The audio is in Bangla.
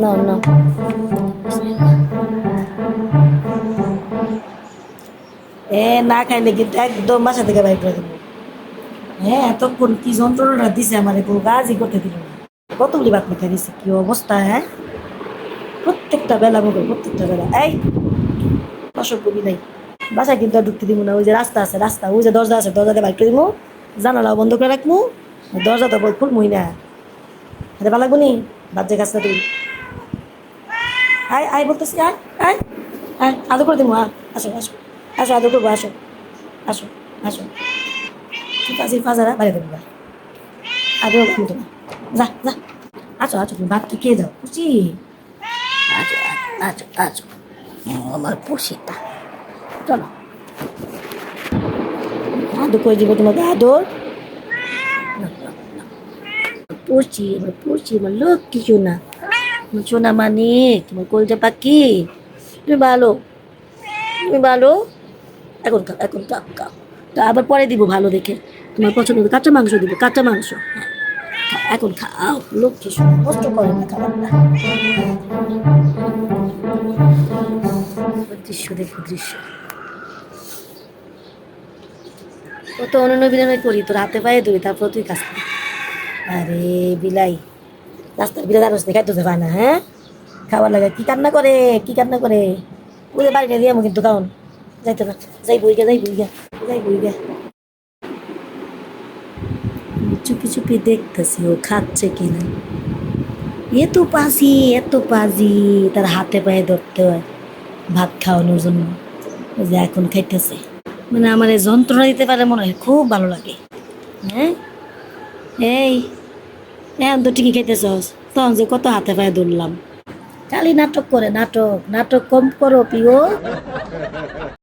নাও নাও এ, না খাইলে কিন্তু একদম বাসা থেকে বাইর করে দেবো। হ্যাঁ এতক্ষণ কি যন্ত্রণাটা দিছে আমার কোনো কাজই করতে দিল না। কতগুলি বাদ মেখে দিছে? কি অবস্থা হ্যাঁ? প্রত্যেকটা বেলা মুখে প্রত্যেকটা বেলা। এই অসভ্য নাই। বাসায় কিন্তু আর ঢুকতে দিব না। ওই যে রাস্তা আছে, রাস্তা। ওই যে দরজা আছে, দরজাতে বাইর করে দিব। জানালাও বন্ধ করে রাখব। দরজা তো বই খুলমই না। হাতে ভালো নি বাচ্চা কাজটা তুই? আয় আয় বলতেছি, আয় আয় আয়, আদর করে দেবো আসো আসো আসো, আদর করব, আসো আসো আসো। ঠিক আছে ফাজারা বাইরে দেবো আদর করব তোমার যা যা। আছো আছো তুমি ভাতটা খেয়ে যাও। খুশি? আছো আছো আছো আমার পুষিটা। চলো। আদর করে দিব তোমাকে, আদর। পড়ছি আমার পড়ছি আমার লোক কিছু না। আমার সোনা মানিক তোমার কলজা পাখি। তুমি ভালো তুমি ভালো। এখন খাও এখন খাও খাও তা আবার পরে দিব ভালো দেখে। তোমার পছন্দ কাঁচা মাংস দিব, কাঁচা মাংস। এখন খাও লোক কি শোনো কষ্ট করে না খাবারটা দৃশ্য দেখো, দৃশ্য। কত বিনয় করি, তোর হাতে পায়ে ধরি, তারপর তুই কাজ আরে বিলাই, রাস্তার বিলাই আরও দেখাই তো দেবা না হ্যাঁ? খাবার লাগে, কি কান্না করে, কি কান্না করে? ওই বাড়িটা দিয়ে আমি কিন্তু খাওন। যাইতে না যাই বই গে যাই বই গে যাই বই গে। চুপি চুপি দেখতেছি, ও খাচ্ছে কিনা। এত পাজি এত পাজি, তার হাতে পায়ে ধরতে হয়, ভাত খাওয়ানোর জন্য। যে এখন খাইতেছে। মানে আমার এই যন্ত্রণা দিতে পারে মনে হয়, খুব ভালো লাগে। হ্যাঁ? এই, এখন তো ঠিকই খেতেছ তখন যে কত হাতে পায়ে ধরলাম। খালি নাটক করে, নাটক নাটক কম করো, পিও।